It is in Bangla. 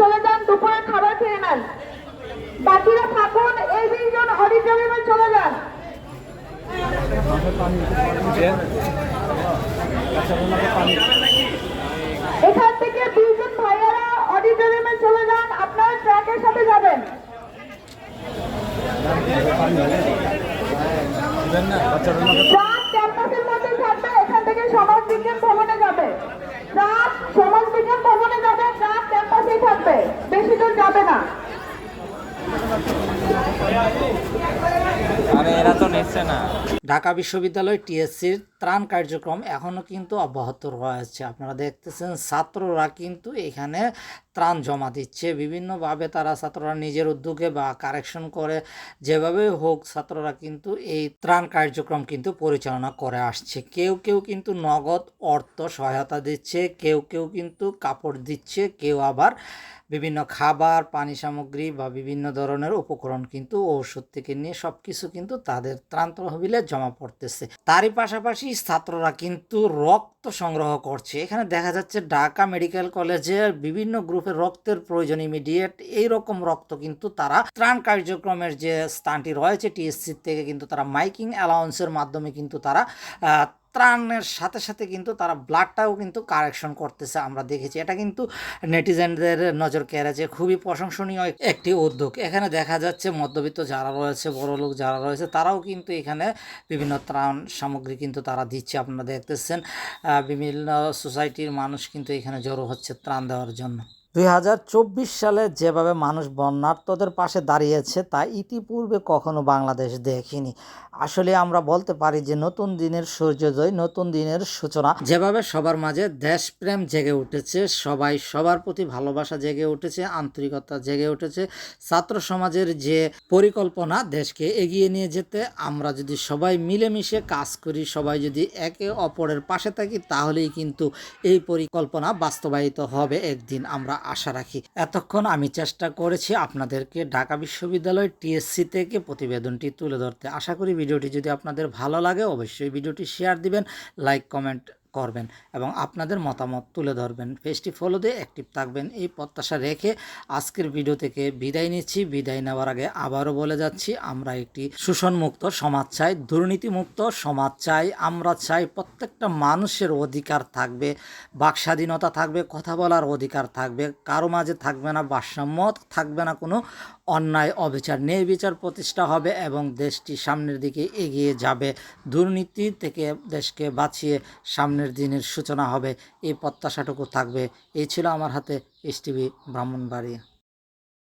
চলে যান, দুপুরে খাবার খেয়ে নেন। বাকিরা থাকুন, এই বিশজন অডিটোরিয়ামে চলে যান। এখান থেকে বিশজন ভাইয়ারা অডিটোরিয়ামে চলে যান, আপনারা ট্র্যাকের সাথে যাবেন। ক্যাম্পাসের মধ্যে থাকবে, এখান থেকে সমাজ বিজ্ঞান ভবনে যাবে। সমাজ বিজ্ঞান ভবনে যাবে ট্রাক ক্যাম্পাসেই থাকবে বেশি দূর যাবে না। আরে এরা তো নিচ্ছে না। ঢাকা বিশ্ববিদ্যালয় টিএসসির ত্রাণ কার্যক্রম এখনও কিন্তু অব্যাহত রয়েছে। আপনারা দেখতেছেন ছাত্ররা কিন্তু এখানে ত্রাণ জমা দিচ্ছে। বিভিন্নভাবে তারা ছাত্ররা নিজের উদ্যোগে বা কারেকশন করে যেভাবে হোক ছাত্ররা কিন্তু এই ত্রাণ কার্যক্রম কিন্তু পরিচালনা করে আসছে। কেউ কেউ কিন্তু নগদ অর্থ সহায়তা দিচ্ছে, কেউ কেউ কিন্তু কাপড় দিচ্ছে, কেউ আবার বিভিন্ন খাবার, পানি সামগ্রী বা বিভিন্ন ধরনের উপকরণ কিন্তু ঔষধ থেকে নিয়ে সব কিছু কিন্তু তাদের ত্রাণ তহবিলে জমা পড়তেছে। তারই পাশাপাশি ছাত্ররা কিন্তু রক্ত সংগ্রহ করছে। এখানে দেখা যাচ্ছে ঢাকা মেডিকেল কলেজের বিভিন্ন গ্রুপের রক্তের প্রয়োজন ইমিডিয়েট। এই রকম রক্ত কিন্তু তারা ত্রাণ কার্যক্রমের যে স্থানটি রয়েছে টিএসসি থেকে কিন্তু তারা মাইকিং অ্যালাউন্সের মাধ্যমে কিন্তু তারা ত্রাণের সাথে সাথে কিন্তু তারা ব্লাডটাও কিন্তু কারেকশন করতেছে, আমরা দেখেছি। এটা কিন্তু নেটিজেনদের নজর কেড়েছে খুবই প্রশংসনীয় একটি উদ্যোগ। এখানে দেখা যাচ্ছে মধ্যবিত্ত যারা রয়েছে, বড় লোক যারা রয়েছে, তারাও কিন্তু এখানে বিভিন্ন ত্রাণ সামগ্রী কিন্তু তারা দিচ্ছে। আপনারা দেখতেছেন বিভিন্ন সোসাইটির মানুষ কিন্তু এখানে জড়ো হচ্ছে ত্রাণ দেওয়ার জন্য। দুই হাজার চব্বিশ সালে যেভাবে মানুষ বন্যার্থদের পাশে দাঁড়িয়েছে, তা ইতিপূর্বে কখনো বাংলাদেশ দেখিনি। আসলে আমরা বলতে পারি যে নতুন দিনের সূর্যোদয়, নতুন দিনের সূচনা, যেভাবে সবার মাঝে দেশপ্রেম জেগে উঠেছে, সবাই সবার প্রতি ভালোবাসা জেগে উঠেছে, আন্তরিকতা জেগে উঠেছে, ছাত্র সমাজের যে পরিকল্পনা দেশকে এগিয়ে নিয়ে যেতে, আমরা যদি সবাই মিলেমিশে কাজ করি, সবাই যদি একে অপরের পাশে থাকি, তাহলেই কিন্তু এই পরিকল্পনা বাস্তবায়িত হবে একদিন। আমরা আশা রাখি। এতক্ষণ আমি চেষ্টা করেছি আপনাদেরকে ঢাকা বিশ্ববিদ্যালয় টিএসসি থেকে প্রতিবেদনটি তুলে ধরতে। আশা করি ভিডিওটি যদি আপনাদের ভালো লাগে, অবশ্যই ভিডিওটি শেয়ার দিবেন লাইক কমেন্ট করবেন এবং আপনাদের মতামত তুলে ধরবেন। পেজটি ফলো দিয়ে অ্যাক্টিভ থাকবেন। এই প্রত্যাশা রেখে আজকের ভিডিও থেকে বিদায় নিচ্ছি। বিদায় নেওয়ার আগে আবারও বলে যাচ্ছি, আমরা একটি শোষণমুক্ত সমাজ চাই, দুর্নীতিমুক্ত সমাজ চাই, আমরা চাই প্রত্যেকটা মানুষের অধিকার থাকবে বাক স্বাধীনতা থাকবে, কথা বলার অধিকার থাকবে, কারও মাঝে থাকবে না ভারসাম্য, থাকবে না কোনো অন্যায়, অবিচার নেই বিচার প্রতিষ্ঠা হবে এবং দেশটি সামনের দিকে এগিয়ে যাবে। দুর্নীতি থেকে দেশকে বাঁচিয়ে সামনের দিনের সূচনা হবে। এই প্রত্যাশাটুকু থাকবে। এই ছিল আমার হাতে এস টিভি ব্রাহ্মণবাড়ি।